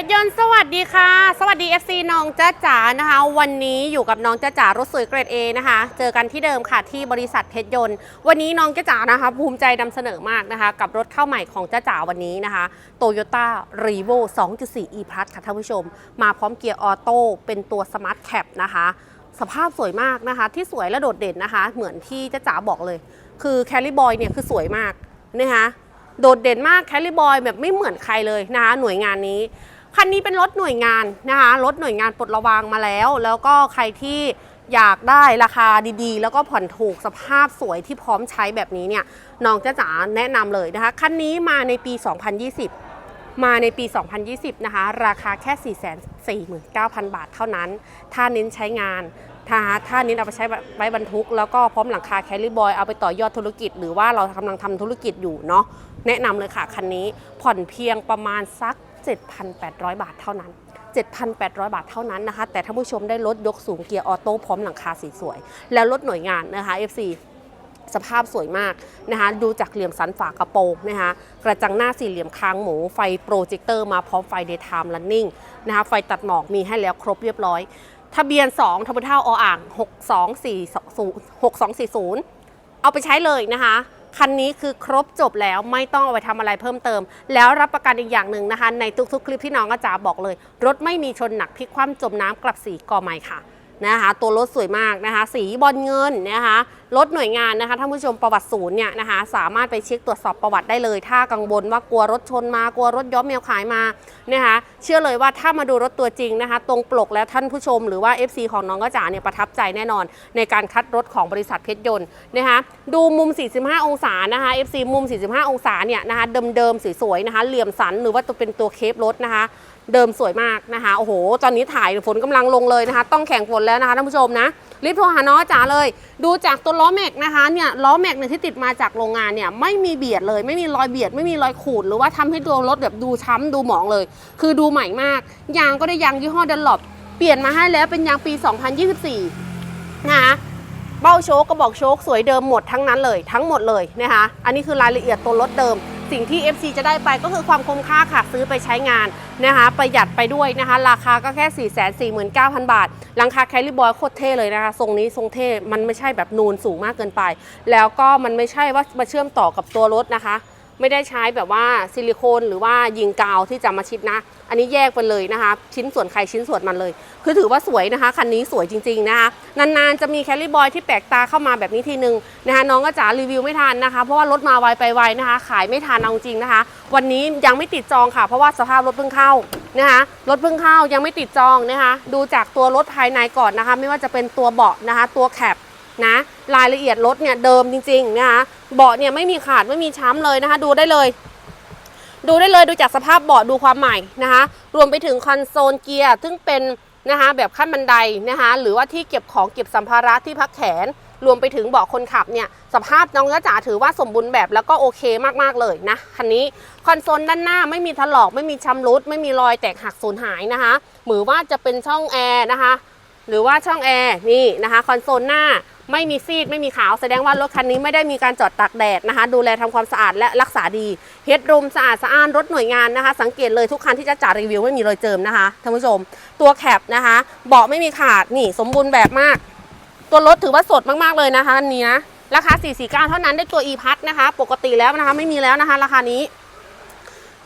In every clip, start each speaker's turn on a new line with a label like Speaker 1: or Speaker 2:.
Speaker 1: ชรยนต์สวัสดีค่ะ สวัสดี FC น้องจ้าจ๋านะคะ วันนี้อยู่กับน้องจ้าจ๋ารถสวยเกรด A นะคะ เจอกันที่เดิมค่ะที่บริษัทเพชรยนต์ วันนี้น้องจ้าจ๋านะคะ ภูมิใจนำเสนอมากนะคะ กับรถเข้าใหม่ของจ้าจ๋าวันนี้นะคะ Toyota r e v o 2.4 e plus ค่ะท่านผู้ชม มาพร้อมเกียร์ออโต้เป็นตัว Smart Cap นะคะ สภาพสวยมากนะคะ ที่สวยและโดดเด่นนะคะ เหมือนที่จ้าจ๋าบอกเลย คือแคลรี่บอยเนี่ยคือสวยมากนะคะโดดเด่นมากแคลรี่บอยแบบไม่เหมือนใครเลยนะคะหน่วยงานนี้ คันนี้เป็นรถหน่วยงานนะคะรถหน่วยงานปลดระวางมาแล้ว แล้วก็ใครที่อยากได้ราคาดีๆ แล้วก็ผ่อนถูกสภาพสวยที่พร้อมใช้แบบนี้เนี่ยน้องจ้าจ๋าแนะนำเลยนะคะ คันนี้มาในปี 2020 มาในปี 2020 นะคะ ราคาแค่ 449,000 บาทเท่านั้น ถ้าเน้นใช้งานถ้าถ้าเน้นเอาไปใช้ไว้บรรทุก แล้วก็พร้อมหลังคาแคลริบอยเอาไปต่อยอดธุรกิจ หรือว่าเรากำลังทำธุรกิจอยู่เนาะแนะนำเลยค่ะคันนี้ผ่อนเพียงประมาณสัก 7,800 บาทเท่านั้น 7,800 บาทเท่านั้นนะคะ แต่ถ้าผู้ชมได้รถยกสูงเกียร์ออโต้พร้อมหลังคาสีสวย แล้วรถหน่วยงานนะคะ FC สภาพสวยมากนะคะ ดูจากเหลี่ยมสันฝากระโปรงนะคะ กระจังหน้าสี่เหลี่ยมคางหมู ไฟโปรเจคเตอร์มาพร้อมไฟ daytime running นะคะ ไฟตัดหมอกมีให้แล้วครบเรียบร้อย ทะเบียน 2ทบเท่าออ่าง 6240 6240 เอาไปใช้เลยนะคะ คันนี้คือครบจบแล้วไม่ต้องเอาไปทำอะไรเพิ่มเติม แล้วรับประกันอีกอย่างหนึ่งนะคะ ในทุกๆ คลิปที่น้องอาจารย์บอกเลย รถไม่มีชนหนักพลิกคว่ำจมน้ำกลับสีก่อใหม่ค่ะ นะคะ ตัวรถสวยมากนะคะ สีบอลเงินนะคะรถหน่วยงานนะคะท่านผู้ชมประวัติศูนย์เนี่ยนะคะ สามารถไปเช็คตรวจสอบประวัติได้เลย ถ้ากังวลว่ากลัวรถชนมากลัวรถย้อมแมวขายมานะคะ เชื่อเลยว่าถ้ามาดูรถตัวจริงนะคะ ตรงปลกแล้วท่านผู้ชม หรือว่า FC ของน้องกระจ๋าเนี่ยประทับใจแน่นอน ในการคัดรถของบริษัทเพชรยนต์นะคะ ดูมุม 45 องศานะคะ FC มุม 45 องศาเนี่ยนะคะเดิมๆสวยๆนะคะ เหลี่ยมสันหรือว่าตัวเป็นตัวเคปรถนะคะ เดิมสวยมากนะคะ โอ้โห ตอนนี้ถ่ายฝนกำลังลงเลยนะคะ ต้องแข่งฝนแล้วนะคะท่านผู้ชมนะ รีบโทรหาน้อจ๋าเลย ดูจากตัวล้อแม็กนะคะเนี่ยล้อแม็กเนี่ยที่ติดมาจากโรงงานเนี่ยไม่มีเบียดเลย ไม่มีรอยเบียด ไม่มีรอยขูด หรือว่าทำให้ตัวรถแบบดูช้ำดูหมองเลย คือดูใหม่มาก ยางก็ได้ยางยี่ห้อดันหลบเปลี่ยนมาให้แล้วเป็นยางปี 2024 นะคะเบ้าโชคกระบอกโชคสวยเดิมหมดทั้งนั้นเลย ทั้งหมดเลยนะคะ อันนี้คือรายละเอียดตัวรถเดิม สิ่งที่ FC จะได้ไปก็คือความคุ้มค่าค่ะซื้อไปใช้งานนะคะ ประหยัดไปด้วยนะคะ ราคาก็แค่ 449,000 บาท หลังคาแคลิบอยโคตรเท่เลยนะคะ ทรงนี้ทรงเท่ มันไม่ใช่แบบนูนสูงมากเกินไป แล้วก็มันไม่ใช่ว่ามาเชื่อมต่อกับตัวรถนะคะ ไม่ได้ใช้แบบว่าซิลิโคนหรือว่ายิงกาวที่จะมาชิดนะ อันนี้แยกไปเลยนะคะ ชิ้นส่วนใครชิ้นส่วนมันเลย คือถือว่าสวยนะคะ คันนี้สวยจริงๆนะคะ นานๆจะมีแคลรี่บอยที่แปลกตาเข้ามาแบบนี้ทีนึงนะคะน้องก็จ๋ารีวิวไม่ทันนะคะ เพราะว่ารถมาไวไปไวนะคะ ขายไม่ทันเอาจริงนะคะ วันนี้ยังไม่ติดจองค่ะ เพราะว่าสภาพรถเพิ่งเข้านะคะรถเพิ่งเข้ายังไม่ติดจองนะคะ ดูจากตัวรถภายในก่อนนะคะ ไม่ว่าจะเป็นตัวเบาะนะคะ ตัวแคปนะรายละเอียดรถเนี่ยเดิมจริงๆนะคะเบาะเนี่ยไม่มีขาดไม่มีช้ำเลยนะคะ ดูได้เลย ดูได้เลยดูจากสภาพเบาะดูความใหม่นะคะ รวมไปถึงคอนโซลเกียร์ซึ่งเป็นนะคะแบบขั้นบันไดนะคะหรือว่าที่เก็บของเก็บสัมภาระที่พักแขน รวมไปถึงเบาะคนขับเนี่ยสภาพน้องกระจ๋าถือว่าสมบูรณ์แบบแล้วก็โอเคมากๆเลยนะคันนี้คอนโซลด้านหน้าไม่มีถลอกไม่มีชำรุด ไม่มีรอยแตกหักสูญหายนะคะหรือว่าจะเป็นช่องแอร์นะคะหรือว่าช่องแอร์นี่นะคะคอนโซลหน้า ไม่มีซีดไม่มีขาวแสดงว่ารถคันนี้ไม่ได้มีการจอดตากแดดนะคะ ดูแลทำความสะอาดและรักษาดีเฮดรูมสะอาดสะอ้านรถหน่วยงานนะคะ สังเกตเลยทุกคันที่จะจ่ารีวิวไม่มีรอยเจิมนะคะท่านผู้ชม ตัวแคปนะคะ เบาะไม่มีขาดนี่สมบูรณ์แบบมาก ตัวรถถือว่าสดมากๆเลยนะคะอันนี้นะราคา 449 เท่านั้นได้ตัว e พัทนะคะ ปกติแล้วนะคะ ไม่มีแล้วนะคะ ราคานี้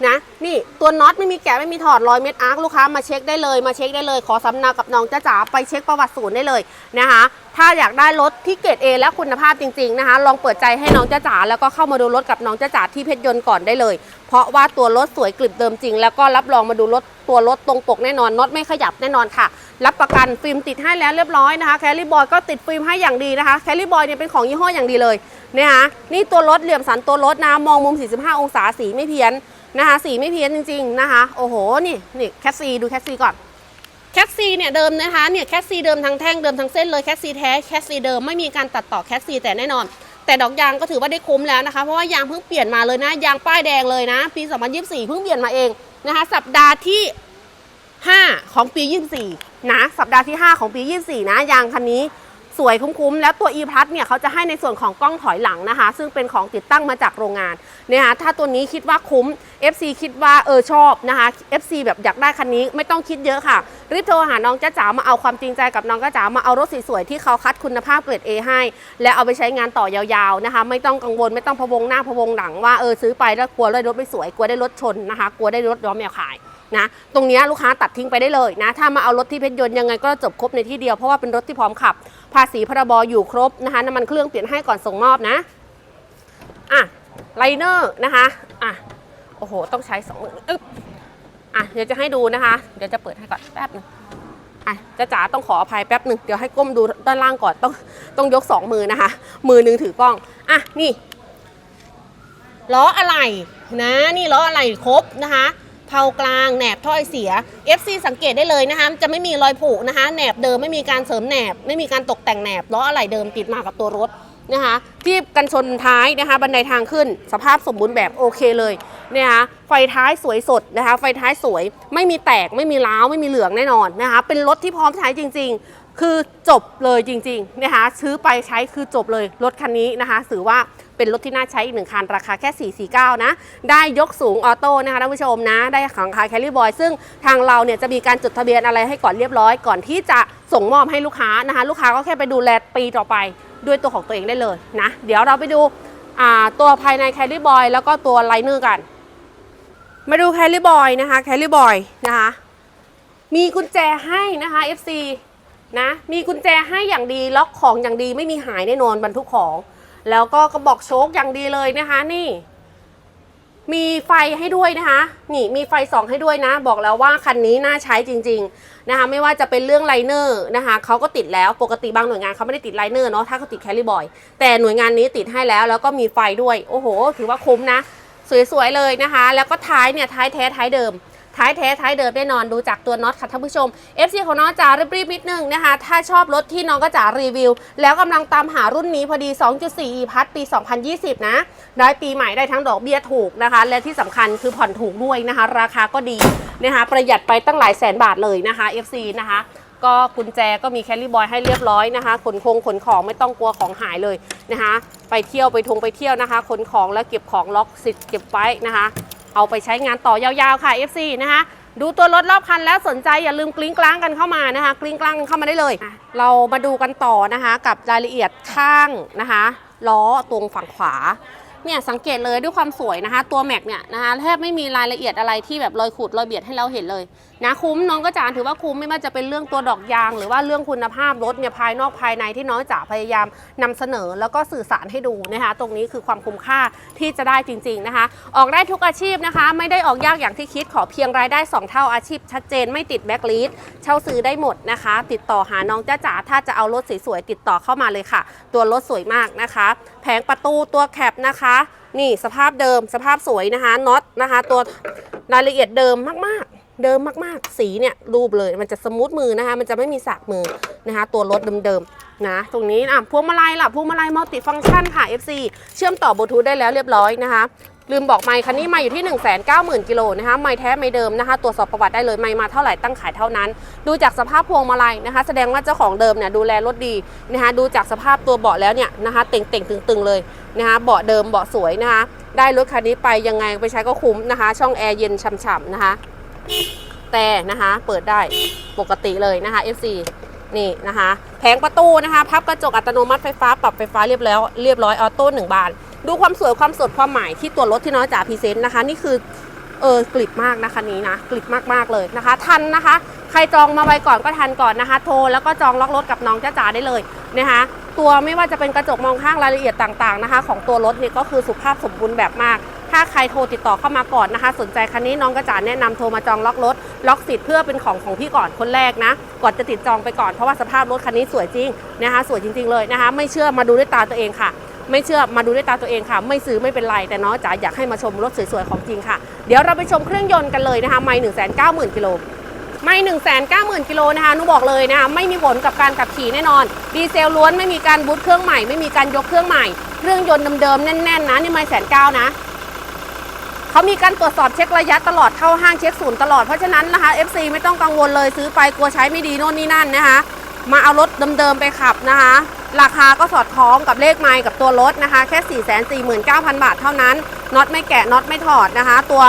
Speaker 1: นะนี่ตัวน็อตไม่มีแกะไม่มีถอดรอยเม็ดอาร์คลูกค้ามาเช็คได้เลยมาเช็คได้เลย ขอสำเนากับน้องจ้าจ๋าไปเช็คประวัติศูนย์ได้เลยนะคะถ้าอยากได้รถที่เกรด A และคุณภาพจริงๆนะคะ ลองเปิดใจให้น้องจ้าจ๋าแล้วก็เข้ามาดูรถกับน้องจ้าจ๋าที่เพชรยนต์ก่อนได้เลย เพราะว่าตัวรถสวยกลิบเดิมจริง แล้วก็รับรองมาดูรถตัวรถตรงปกแน่นอนน็อตไม่ขยับแน่นอนค่ะ รับประกันฟิล์มติดให้แล้วเรียบร้อยนะคะแคลรี่บอยก็ติดฟิล์มให้อย่างดีนะคะแคลรี่บอยเนี่ยเป็นของยี่ห้ออย่างดีเลยนะคะนี่ตัวรถเหลี่ยมสันตัวรถนะมองมุม 45 องศาสีไม่เพี้ยน นะคะสีไม่เพี้ยนจริงๆนะคะ โอ้โห นี่นี่แคสซีดูแคสซีก่อนแคสซีเนี่ยเดิมนะคะเนี่ยแคสซีเดิมทั้งแท่งเดิมทั้งเส้นเลยแคสซีแท้แคสซีเดิมไม่มีการตัดต่อแคสซีแต่แน่นอน แต่ดอกยางก็ถือว่าได้คุ้มแล้วนะคะ เพราะว่ายางเพิ่งเปลี่ยนมาเลยนะ ยางป้ายแดงเลยนะ ปี 2024 เพิ่งเปลี่ยนมาเองนะคะ สัปดาห์ที่ 5 ของปี 24 นะ สัปดาห์ที่ 5 ของปี 24 นะยางคันนี้ สวยคุ้มๆ แล้วตัว e plus เนี่ยเขาจะให้ในส่วนของกล้องถอยหลังนะคะ ซึ่งเป็นของติดตั้งมาจากโรงงานเนะคะถ้าตัวนี้คิดว่าคุ้ม FC คิดว่าเออชอบนะคะ FC แบบอยากได้คันนี้ไม่ต้องคิดเยอะค่ะ รีบโทรหาน้องจ้าจ๋ามาเอาความจริงใจกับน้องจ้าจ๋ามาเอารถสวยๆที่เขาคัดคุณภาพเกรด A ให้ แล้วเอาไปใช้งานต่อยาวๆนะคะ ไม่ต้องกังวลไม่ต้องพะวงหน้าพะวงหลังว่าเออซื้อไปแล้วกลัวได้รถไม่สวยกลัวได้รถชนนะคะกลัวได้รถย้อมแมวขาย นะตรงนี้ลูกค้าตัดทิ้งไปได้เลยนะ ถ้ามาเอารถที่เพชรยนต์ยังไงก็จบครบในที่เดียวเพราะว่าเป็นรถที่พร้อมขับ ภาษีพรบอยู่ครบนะคะน้ำมันเครื่องเปลี่ยนให้ก่อนส่งมอบนะอะไลเนอร์นะคะอะโอ้โห ต้องใช้สองมืออึ๊บอะเดี๋ยวจะให้ดูนะคะ เดี๋ยวจะเปิดให้ก่อนแป๊บนึงอะจะจ๋าต้องขออภัยแป๊บหนึ่งเดี๋ยวให้ก้มดูด้านล่างก่อนต้องต้องยกสองมือนะคะ มือหนึ่งถือกล้องอะนี่ล้ออะไรนะนี่ล้ออะไรครบนะคะ เผากลางแหนบถ้อยเสีย FC สังเกตได้เลยนะคะ จะไม่มีรอยผุนะคะแหนบเดิมไม่มีการเสริมแหนบ ไม่มีการตกแต่งแหนบล้ออะไรเดิมติดมากับตัวรถนะคะ ที่กันชนท้ายนะคะ บันไดทางขึ้น สภาพสมบูรณ์แบบโอเคเลยนะคะไฟท้ายสวยสดนะคะ ไฟท้ายสวยไม่มีแตกไม่มีร้าวไม่มีเหลืองแน่นอนนะคะ เป็นรถที่พร้อมใช้จริง ๆ คือจบเลยจริงๆนะคะซื้อไปใช้คือจบเลยรถคันนี้นะคะถือว่า เป็นรถที่น่าใช้อีกหนึ่งคันราคาแค่ 449 นะ ได้ยกสูงออโต้นะคะท่านผู้ชมนะ ได้ของคาแคลรี่บอยซึ่งทางเราเนี่ยจะมีการจดทะเบียนอะไรให้ก่อนเรียบร้อยก่อนที่จะส่งมอบให้ลูกค้านะคะ ลูกค้าก็แค่ไปดูแลปีต่อไปด้วยตัวของตัวเองได้เลยนะ เดี๋ยวเราไปดูตัวภายในแคลรี่บอยแล้วก็ตัวไลเนอร์กัน มาดูแคลรี่บอยนะคะแคลรี่บอยนะคะมีกุญแจให้นะคะ FC นะมีกุญแจให้อย่างดีล็อกของอย่างดีไม่มีหายแน่นอนบรรทุกของ แล้วก็กระบอกโชคอย่างดีเลยนะคะนี่ มีไฟให้ด้วยนะคะ นี่มีไฟสองให้ด้วยนะ บอกแล้วว่าคันนี้น่าใช้จริง ๆนะคะ ไม่ว่าจะเป็นเรื่องไลเนอร์นะคะเขาก็ติดแล้วปกติบางหน่วยงานเขาไม่ได้ติดไลเนอร์เนาะถ้าเขาติดแคลริบอยแต่หน่วยงานนี้ติดให้แล้ว แล้วก็มีไฟด้วย โอ้โห ถือว่าคุ้มนะ สวยๆเลยนะคะ แล้วก็ท้ายเนี่ยท้ายแท้ท้ายเดิม ท้ายแท้ท้ายเดิมแน่นอนดูจากตัวน็อตค่ะท่านผู้ชม FC ของน้องจ๋ารีบๆนิดนึงนะคะ ถ้าชอบรถที่น้องก็จ๋ารีวิว แล้วกำลังตามหารุ่นนี้พอดี 2.4 e พัทปี 2020 นะได้ปีใหม่ได้ทั้งดอกเบี้ยถูกนะคะ และที่สำคัญคือผ่อนถูกด้วยนะคะ ราคาก็ดีนะคะ ประหยัดไปตั้งหลายแสนบาทเลยนะคะ FC นะคะก็กุญแจก็มีแคลรี่บอยให้เรียบร้อยนะคะ ขนคงขนของไม่ต้องกลัวของหายเลยนะคะ ไปเที่ยวไปทงไปเที่ยวนะคะ ขนของแล้วเก็บของล็อกสิทธิ์เก็บไว้นะคะ เอาไปใช้งานต่อยาวๆค่ะ FC นะคะดูตัวรถรอบคันแล้วสนใจอย่าลืมกลิ้งกลางกันเข้ามานะคะ กลิ้งกลางกันเข้ามาได้เลยอะเรามาดูกันต่อนะคะ กับรายละเอียดข้างนะคะล้อตรงฝั่งขวา เนี่ยสังเกตเลยด้วยความสวยนะคะ ตัวแม็กเนี่ยนะคะแทบไม่มีรายละเอียดอะไรที่แบบรอยขูดรอยเบียดให้เราเห็นเลยนะคุ้มน้องก็จานถือว่าคุ้มไม่ว่าจะเป็นเรื่องตัวดอกยาง หรือว่าเรื่องคุณภาพรถเนี่ยภายนอกภายในที่น้องจ๋าพยายามนำเสนอแล้วก็สื่อสารให้ดูนะคะ ตรงนี้คือความคุ้มค่าที่จะได้จริง ๆนะคะ ออกได้ทุกอาชีพนะคะ ไม่ได้ออกยากอย่างที่คิดขอเพียงรายได้ 2 เท่าอาชีพ ชัดเจนไม่ติดแบ็กลิสเช่าซื้อได้หมดนะคะ ติดต่อหาน้องจ้าจ๋าถ้าจะเอารถสวยๆติดต่อเข้ามาเลยค่ะ ตัวรถสวยมากนะคะ แผงประตูตัวแคปนะคะนี่สภาพเดิมสภาพสวยนะคะน็อตนะคะ ตัวรายละเอียดเดิมมากๆ เดิมมากๆ สีเนี่ยรูปเลยมันจะสมูทมือนะคะ มันจะไม่มีสากมือนะคะ ตัวรถเดิมๆนะตรงนี้อะพวงมาลัยล่ะพวงมาลัยมัลติฟังก์ชันค่ะ FC เชื่อมต่อบลูทูธได้แล้วเรียบร้อยนะคะ ลืมบอกไม่คันนี้มาอยู่ที่ 1 9 0 0 0 0กิโลนะคะไม่แท้ไม่เดิมนะคะตรวจสอบประวัติได้เลยไม่มาเท่าไหร่ตั้งขายเท่านั้น ดูจากสภาพพวงมาลัยนะคะ แสดงว่าเจ้าของเดิมเนี่ยดูแลรถดีนะคะดูจากสภาพตัวเบาะแล้วเนี่ยนะคะเต่งๆตึงๆเลยนะคะเบาะเดิมเบาะสวยนะคะ ได้รถคันนี้ไปยังไงไปใช้ก็คุ้มนะคะ ช่องแอร์เย็นฉ่ำๆนะคะ แต่นะคะเปิดได้ปกติเลยนะคะ FC นี่นะคะ แผงประตูนะคะ พับกระจกอัตโนมัติไฟฟ้าปรับไฟฟ้าเรียบแล้วเรียบร้อยออโต้หนึ่งบาน ดูความสวยความสดความหมายที่ตัวรถที่น้องจ๋าพรีเซนต์นะคะ นี่คือเออกลิบมากนะคะนี้นะกลิบมากๆเลยนะคะ ทันนะคะ ใครจองมาไว้ก่อนก็ทันก่อนนะคะ โทรแล้วก็จองล็อกรถกับน้องจ้าจ๋าได้เลยนะคะ ตัวไม่ว่าจะเป็นกระจกมองข้างรายละเอียดต่างๆนะคะ ของตัวรถเนี่ยก็คือสุภาพสมบูรณ์แบบมากถ้าใครโทรติดต่อเข้ามาก่อนนะคะ สนใจคันนี้น้องกระจาแนะนำโทรมาจองล็อกรถ ล็อกสิทธิ์เพื่อเป็นของของพี่ก่อนคนแรกนะ ก่อนจะติดจองไปก่อนเพราะว่าสภาพรถคันนี้สวยจริงนะคะ สวยจริง ๆเลยนะคะ ไม่เชื่อมาดูด้วยตาตัวเองค่ะ ไม่เชื่อมาดูด้วยตาตัวเองค่ะ ไม่ซื้อไม่เป็นไร แต่น้องจ๋าอยากให้มาชมรถสวยๆของจริงค่ะ เดี๋ยวเราไปชมเครื่องยนต์กันเลยนะคะ ไม่หนึ่งแสนเก้าหมื่นกิโลไม่1 9 0 0 0 0กิโลนะคะนุบอกเลยนะคะไม่มีผลกับการขับขี่แน่นอน ดีเซลล้วนไม่มีการบูตเครื่องใหม่ ไม่มีการยกเครื่องใหม่ เครื่องยนต์เดิมๆแน่นๆนะนี่ไม่แสนเก้านะเขามีการตรวจสอบเช็คระยะตลอดเข้าห้างเช็คศูนย์ตลอดเพราะฉะนั้นนะคะ FC ไม่ต้องกังวลเลยซื้อไปกลัวใช้ไม่ดีโน่นนี่นั่นนะคะ มาเอารถเดิมๆไปขับนะคะ ราคาก็สอดคล้องกับเลขไมล์กับตัวรถนะคะ แค่ 4 4 9 0 0 0 บาทเท่านั้นน็อตไม่แกะน็อตไม่ถอดนะคะ ตัว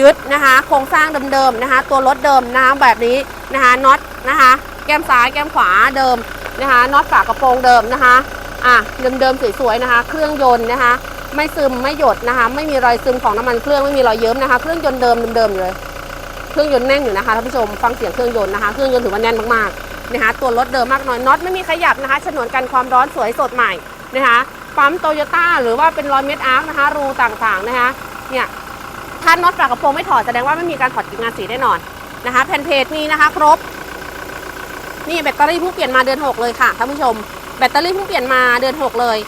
Speaker 1: ยึดนะคะ โครงสร้างเดิมๆนะคะ ตัวรถเดิมนะคะแบบนี้นะคะน็อตนะคะ แก้มซ้ายแก้มขวาเดิมนะคะน็อตฝากระโปรงเดิมนะคะอะเดิมๆสวยๆนะคะ เครื่องยนต์นะคะ ไม่ซึมไม่หยดนะคะ ไม่มีรอยซึมของน้ำมันเครื่องไม่มีรอยเยิ้มนะคะ เครื่องยนต์เดิมเดิมๆอยู่เลย เครื่องยนต์แน่นอยู่นะคะท่านผู้ชมฟังเสียงเครื่องยนต์นะคะ เครื่องยนต์ถือว่าแน่นมากๆ นะคะตัวรถเดิมมากน้อยน็อตไม่มีขยับนะคะฉนวนกันความร้อนสวยสดใหม่นะคะปั๊มโตโยต้าหรือว่าเป็นรอยเม็ดอาร์คนะคะรูต่างๆนะคะเนี่ยถ้าน็อตฝากระโปรงไม่ถอดแสดงว่าไม่มีการถอดกิ่งงานสีแน่นอนนะคะแผ่นเพจมีนะคะ ครบ นี่แบตเตอรี่เพิ่งเปลี่ยนมาเดือน 6 เลยค่ะท่านผู้ชม แบตเตอรี่เพิ่งเปลี่ยนมาเดือน 6 เลย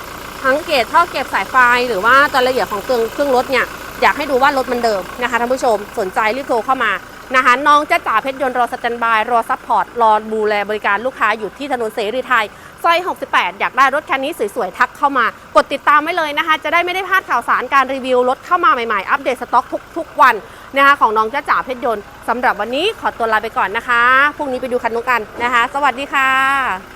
Speaker 1: ทั้งเกจท่อเก็บสายไฟ หรือว่าตัวละเอียดของเครื่องเครื่องรถเนี่ยอยากให้ดูว่ารถมันเดิมนะคะท่านผู้ชมสนใจรีบโทรเข้ามา นะคะน้องจ้าจ่าเพชรยนต์รอสแตนบาย รอซัพพอร์ต รอดูแลบริการลูกค้าอยู่ที่ถนนเสรีไทยซอย 68 อยากได้รถคันนี้สวยๆ ทักเข้ามา กดติดตามไว้เลยนะคะ จะได้ไม่ได้พลาดข่าวสารการรีวิวรถเข้ามาใหม่ๆ อัปเดตสต็อกทุกๆ วันนะคะของน้องจ้าจ๋าเพชรยนต์สำหรับวันนี้ขอตัวลาไปก่อนนะคะพรุ่งนี้ไปดูคันนู้นกันนะคะ สวัสดีค่ะ